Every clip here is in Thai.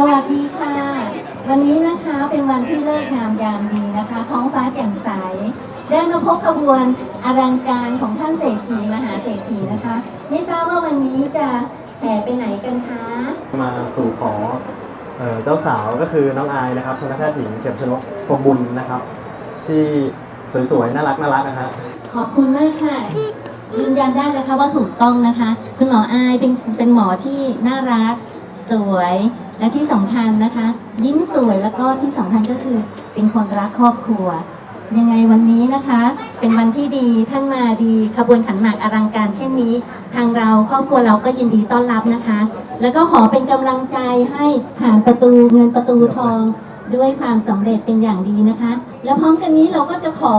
สวัสดีค่ะ วันนี้นะคะเป็นวันที่เลิกงามยามดีนะคะ ท้องฟ้าแจ่มใส ได้มาพบขบวนอลังการของท่านเศรษฐีมหาเศรษฐีนะคะ ไม่ทราบว่าวันนี้จะแห่ไปไหนกันคะ มาสู่ขอเอ่อเจ้าสาวก็คือน้องอายนะครับชนแพทย์หญิงเข็มชนกพรหมบุญนะครับ ที่สวยๆน่ารักน่ารักนะฮะขอบคุณมากค่ะยืนยันได้เลยค่ะว่าถูกต้องนะคะ คุณหมออายเป็นเป็นหมอที่น่ารัก สวย และที่สำคัญนะคะ ยิ้มสวยแล้วก็ที่สำคัญก็คือเป็นคนรักครอบครัว ยังไงวันนี้นะคะ เป็นวันที่ดีท่านมาดีขบวนขันหมากอลังการเช่นนี้ ทางเราครอบครัวเราก็ยินดีต้อนรับนะคะ แล้วก็ขอเป็นกำลังใจให้ผ่านประตูเงินประตูทองด้วยความสำเร็จเป็นอย่างดีนะคะ แล้วพร้อมกันนี้เราก็จะขอ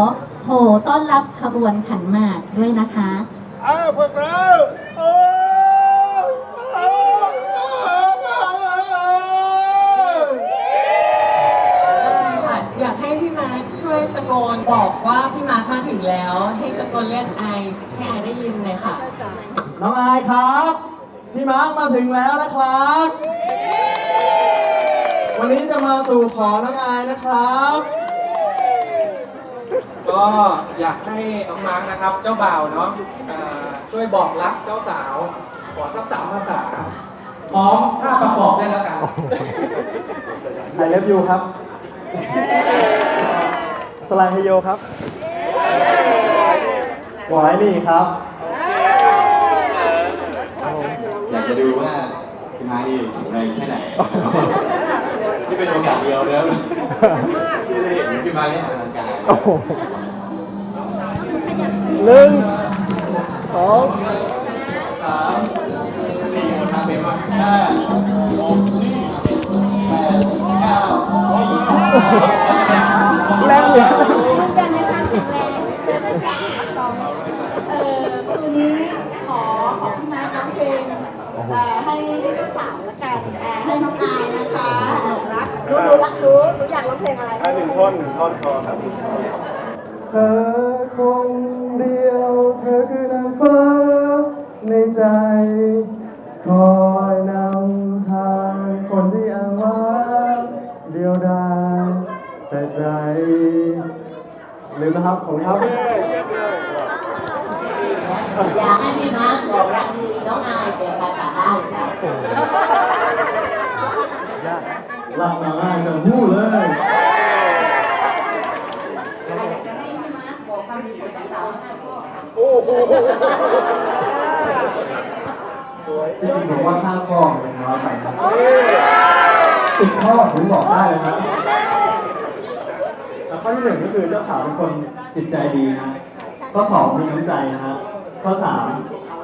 โห่ต้อนรับขบวนขันหมากด้วยนะคะอ้าวพวกเราโอ้ย ค่ะอยากให้พี่มาร์คช่วยตะ โกนบอกว่าพี่มาร์คมาถึงแล้ว ให้ตะโกนเรียกไอายให้ไอายได้ยินเลยค่ะ น้องอายครับ พี่มาร์คมาถึงแล้วนะครับ วันนี้จะมาสู่ขอน้องอายนะครับ ก็อยากให้น้องมาร์กนะครับ เจ้าบ่าวเนาะอ่าช่วยบอกรักเจ้าสาว ขอสักสามภาษาพร้อมถ้าประกอบได้แล้วกันไอเลิฟยูครับ สไลด์ไฮโยครับหวายนี่ครับ อยากจะดูว่าพี่มานี่แข็งแรงแค่ไหน นี่เป็นโอกาสเดียวแล้วที่ได้เห็นพี่มาเนี่ยอลังการโอ้โหหนึ่งสองสามสี่คนทำเป็นว่าห้าหกแปดเก้า ร้อยยี่สิบแรงเนี่ยยืนยันในความแข็งแรงเออคืนนี้ขอขอพี่มาร้องเพลงเอ่อให้ให้เจ้าสาวละกันเอ่อให้น้องอายนะคะรักรู้รู้รักรู้รู้อยากร้องเพลงอะไรหนึ่งท่อนหนึ่งท่อนพอครับ เธอากให้พี่มาร์คบอกรักน้องอายเป็นภาษาใต้จ้ะรักมาง่ายจังหู้เลยอยากจะให้พี่มาร์คบอกความดีของเจ้าสาวห้าข้อค่ะโอ้โหจริงๆผมว่าข้าข้อมันน้อยไปนะสิบข้อผมบอกได้เลยครับแล้วข้อที่หนึ่งก็คือเจ้าสาวเป็นคนจิตใจดีนะข้อสองมีน้ำใจนะฮะข้อสาม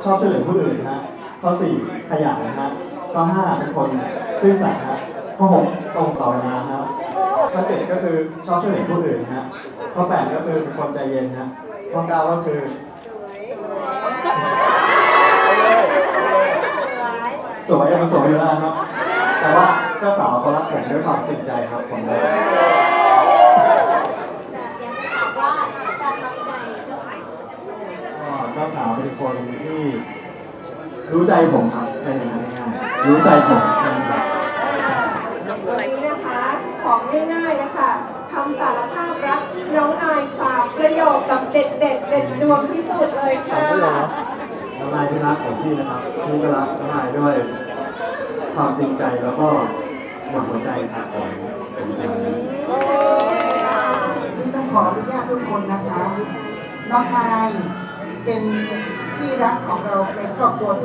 ชอบช่วยเหลือผู้อื่นนะฮะข้อสี่ขยันนะฮะข้อห้าเป็นคนซื่อสัตย์นะฮะข้อหกตรงต่อเวลาฮะข้อเจ็ดก็คือชอบช่วยเหลือผู้อื่นนะฮะข้อแปดก็คือเป็นคนใจเย็นฮะข้อเก้าก็คือสวยมันสวยอยู่แล้วครับ แต่ว่าเจ้าสาวเขารักผมด้วยความจริงใจครับผมเลย เจ้าสาวเป็นคนที่ รู้ใจผมครับแค่นี้ง่ายๆรู้ใจผมแค่นี้ครับวันนี้นะคะ ของง่ายๆนะคะคำสารภาพรักน้องอายสามประโยคแบบเด็ดๆเด็ดดวงที่สุดเลยค่ะน้องนายที่รักของพี่นะครับพี่ก็รักน้องนายด้วย ความจริงใจแล้วก็หมดหัวใจครับผมเป็นอย่างนี้นี่ต้องขออนุญาตทุกคนนะคะ น้องอายเป็นที่รักของเราในครอบครัวทุกคน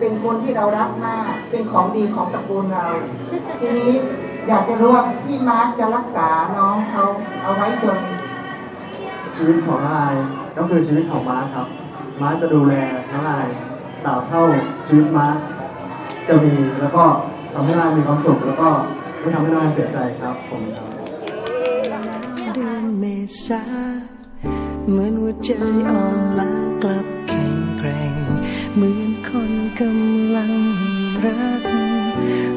เป็นคนที่เรารักมาก เป็นของดีของตระกูลเรา ทีนี้อยากจะรู้ว่าพี่มาร์คจะรักษาน้องเขาเอาไว้จน ชีวิตของน้องนายก็คือชีวิตของม้าครับ ม้าจะดูแลน้องนายตราบเท่าชีวิตม้าจะมีแล้วก็ทำให้น้องนายมีความสุข แล้วก็ไม่ทำให้น้องนายเสียใจครับผมครับเดือนเมษาเหมือนหัวใจอ่อนล้ากลับแข็งแกร่งเหมือน คนกำลังมีรัก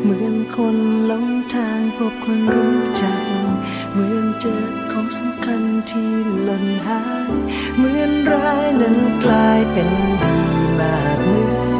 เหมือนคนหลงทางพบคนรู้จัก เหมือนเจอของสำคัญที่หล่นหาย เหมือนร้ายนั้นกลายเป็นดีมากเหมือ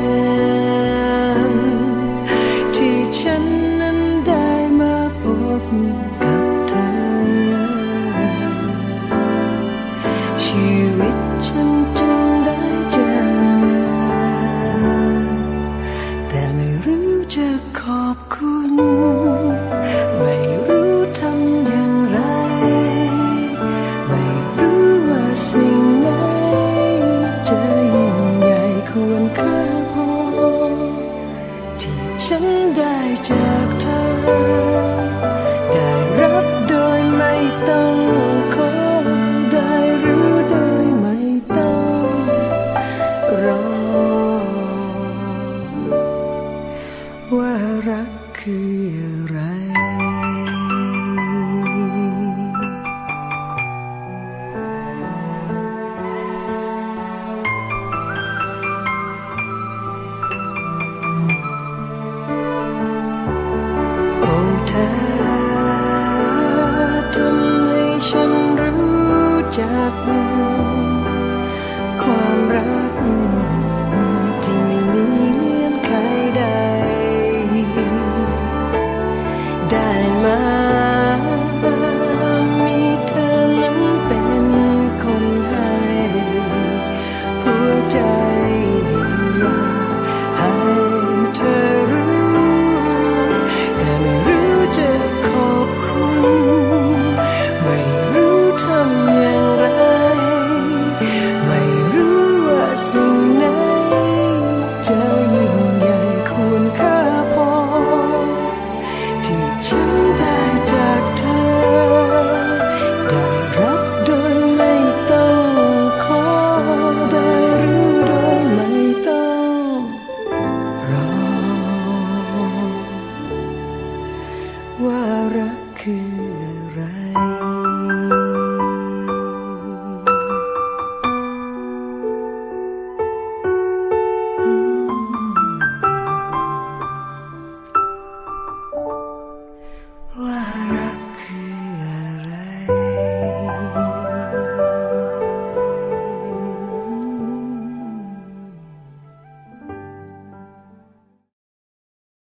เธอทำให้ฉันรู้จัก ความรัก